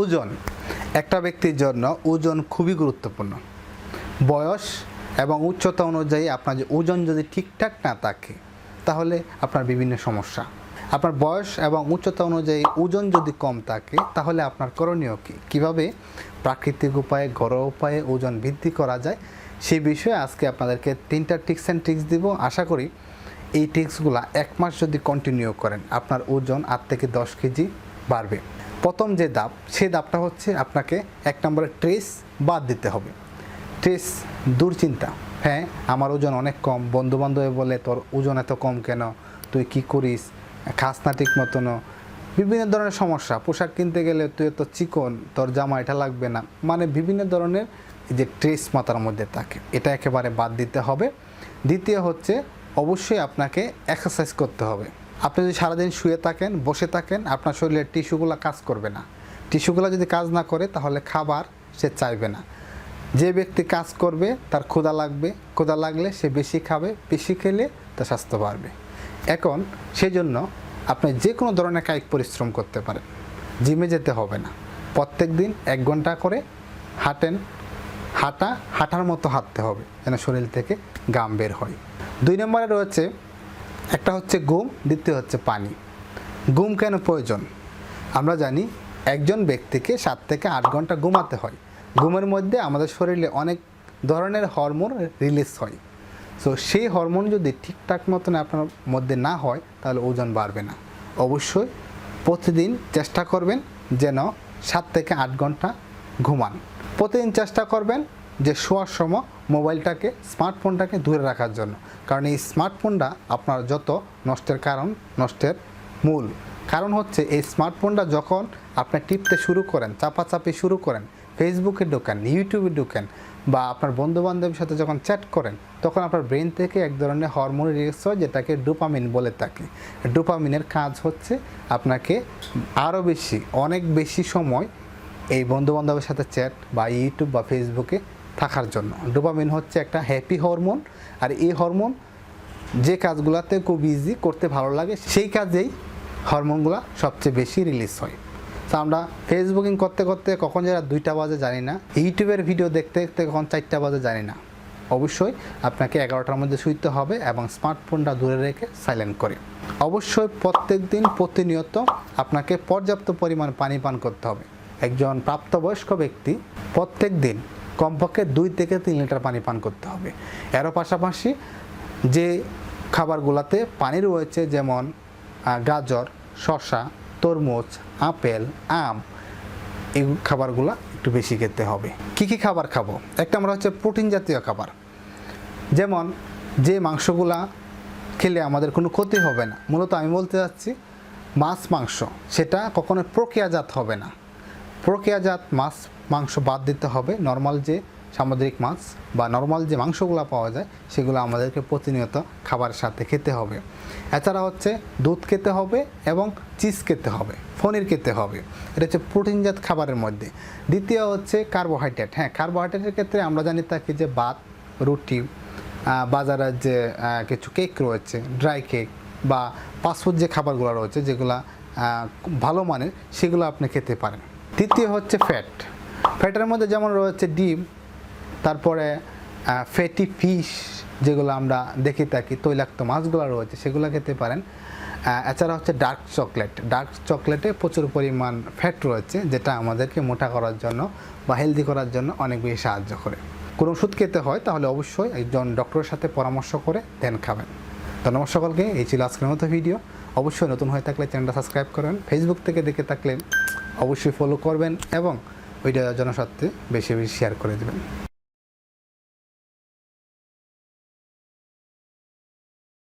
ওজন, একটা ব্যক্তির জন্য ওজন খুবই গুরুত্বপূর্ণ। বয়স এবং উচ্চতা অনুযায়ী আপনার যে ওজন যদি ঠিকঠাক না থাকে, তাহলে আপনার বিভিন্ন সমস্যা। আপনার বয়স এবং উচ্চতা অনুযায়ী ওজন যদি কম থাকে, তাহলে আপনার করণীয় কী? কীভাবে? প্রাকৃতিক উপায়ে, ঘরোয়া উপায়ে ওজন বৃদ্ধি করা যায়? সেই বিষয়ে আজকে আপনাদেরকে তিনটা টিক্স অ্যান্ড ট্রিক্স দিব। আশা করি এই টিক্সগুলো এক মাস যদি কন্টিনিউ করেন, আপনার ওজন আট থেকে দশ কেজি বাড়বে। প্রথম যে দাব, সেই দাবটা হচ্ছে আপনাকে এক নম্বরে ট্রেস বাদ দিতে হবে। ট্রেস দুশ্চিন্তা হ্যাঁ আমার ওজন অনেক কম বন্ধু বান্ধবে বলে তোর ওজন এত কম কেন? তুই কি করিস? খাস না ঠিক মতন বিভিন্ন ধরনের সমস্যা, পোশাক কিনতে গেলে তুই এত চিকন, তোর জামা এটা লাগবে না। মানে বিভিন্ন ধরনের যে ট্রেস মাথার মধ্যে থাকে, এটা একেবারে বাদ দিতে হবে। দ্বিতীয় হচ্ছে, অবশ্যই আপনাকে এক্সারসাইজ করতে হবে। আপনি যদি সারাদিন শুয়ে থাকেন, বসে থাকেন, আপনার শরীরের টিস্যুগুলো কাজ করবে না। টিস্যুগুলো যদি কাজ না করে, তাহলে খাবার সে চাইবে না। যে ব্যক্তি কাজ করবে, তার ক্ষুধা লাগবে। ক্ষুধা লাগলে সে বেশি খাবে, বেশি খেলে তার স্বাস্থ্য বাড়বে। এখন সেজন্য আপনি যে কোনো ধরনের কায়িক পরিশ্রম করতে পারেন। জিমে যেতে হবে না। প্রত্যেক দিন এক ঘণ্টা করে হাঁটেন। হাঁটা, হাঁটার মতো হাঁটতে হবে, যেন শরীর থেকে গাম বের হয়। দুই নম্বরে রয়েছে একটা হচ্ছে ঘুম দ্বিতীয় হচ্ছে পানি। ঘুম কেন প্রয়োজন? আমরা জানি একজন ব্যক্তিকে সাত থেকে আট ঘণ্টা ঘুমাতে হয়। ঘুমের মধ্যে আমাদের শরীরে অনেক ধরনের হরমোন রিলিজ হয়। সো সেই হরমোন যদি ঠিকঠাক মতন আপনার মধ্যে না হয়, তাহলে ওজন বাড়বে না। অবশ্যই প্রতিদিন চেষ্টা করবেন যেন সাত থেকে আট ঘণ্টা ঘুমান। প্রতিদিন চেষ্টা করবেন যে শোয়ার সময় মোবাইলটাকে, স্মার্টফোনটাকে দূরে রাখার জন্য। কারণ এই স্মার্টফোনটা আপনার যত নষ্টের কারণ, নষ্টের মূল। কারণ হচ্ছে এই স্মার্টফোনটা যখন আপনি টিপতে শুরু করেন, চাপাচাপি শুরু করেন ফেসবুকে ঢোকেন ইউটিউবে ঢোকেন, বা আপনার বন্ধু বান্ধবের সাথে যখন চ্যাট করেন, তখন আপনার ব্রেন থেকে এক ধরনের হরমোন রিলিজ হয়, যেটাকে ডোপামিন বলে থাকে ডোপামিনের কাজ হচ্ছে আপনাকে আরও বেশি, অনেক বেশি সময় এই বন্ধু বান্ধবের সাথে চ্যাট বা ইউটিউব বা ফেসবুকে থাকার জন্য। ডোপামিন হচ্ছে একটা হ্যাপি হরমোন আর এই হরমোন যে কাজগুলোতে খুব ইজি করতে ভালো লাগে, সেই কাজেই হরমোনগুলো সবচেয়ে বেশি রিলিজ হয়। তো আমরা ফেসবুকিং করতে করতে কখন যারা দুইটা বাজে জানি না, ইউটিউবের ভিডিও দেখতে দেখতে কখন চারটা বাজে জানি না। অবশ্যই আপনাকে এগারোটার মধ্যে শুইতে হবে এবং স্মার্টফোনটা দূরে রেখে সাইলেন্ট করে। অবশ্যই প্রত্যেক দিন প্রতিনিয়ত আপনাকে পর্যাপ্ত পরিমাণ পানি পান করতে হবে। একজন প্রাপ্তবয়স্ক ব্যক্তি প্রত্যেক দিন কমপক্ষে দুই থেকে তিন লিটার পানি পান করতে হবে। এরও পাশাপাশি যে খাবারগুলোতে পানি রয়েছে যেমন গাজর, শসা, তরমুজ, আপেল, আম, এই খাবারগুলো একটু বেশি খেতে হবে। কি কি খাবার খাব? একটা আমরা হচ্ছে প্রোটিন জাতীয় খাবার। যেমন, যে মাংসগুলা খেলে আমাদের কোনো ক্ষতি হবে না। মূলত আমি বলতে চাচ্ছি, মাছ মাংস, সেটা কখনো প্রক্রিয়াজাত হবে না। প্রক্রিয়াজাত মাছ, মাংস বাদ দিতে হবে। নর্মাল যে সামুদ্রিক মাছ বা নর্মাল যে মাংসগুলো পাওয়া যায়, সেগুলো আমাদেরকে প্রতিনিয়ত খাবারের সাথে খেতে হবে। এছাড়া হচ্ছে দুধ খেতে হবে এবং চিজ খেতে হবে, পনির খেতে হবে। এটা হচ্ছে প্রোটিনজাত খাবারের মধ্যে। দ্বিতীয় হচ্ছে কার্বোহাইড্রেট। হ্যাঁ কার্বোহাইড্রেটের ক্ষেত্রে আমরা জানি থাকি যে ভাত, রুটি বাজারের যে কিছু কেক রয়েছে, ড্রাই কেক বা ফাস্টফুড যে খাবারগুলো রয়েছে, যেগুলো ভালো মানের, সেগুলো আপনি খেতে পারেন। তৃতীয় হচ্ছে ফ্যাট ফ্যাটের মধ্যে যেমন রয়েছে ডিম, তারপরে ফ্যাটি ফিশ যেগুলো আমরা দেখে থাকি, তৈলাক্ত মাছগুলো রয়েছে, সেগুলো খেতে পারেন। এছাড়া হচ্ছে ডার্ক চকলেট ডার্ক চকলেটে প্রচুর পরিমাণ ফ্যাট রয়েছে, যেটা আমাদেরকে মোটা করার জন্য বা হেলদি করার জন্য অনেক বেশি সাহায্য করে। কোনো ওষুধ খেতে হয়, তাহলে অবশ্যই একজন ডক্টরের সাথে পরামর্শ করে দেন খাবেন। ধন্যবাদ সকলকে, এই ছিল আজকের মতো ভিডিও অবশ্যই নতুন হয়ে থাকলে চ্যানেলটা সাবস্ক্রাইব করেন। ফেসবুক থেকে দেখে থাকলে অবশ্যই ফলো করবেন এবং ওইটা জনস্বার্থে বেশি বেশি শেয়ার করে দেবেন।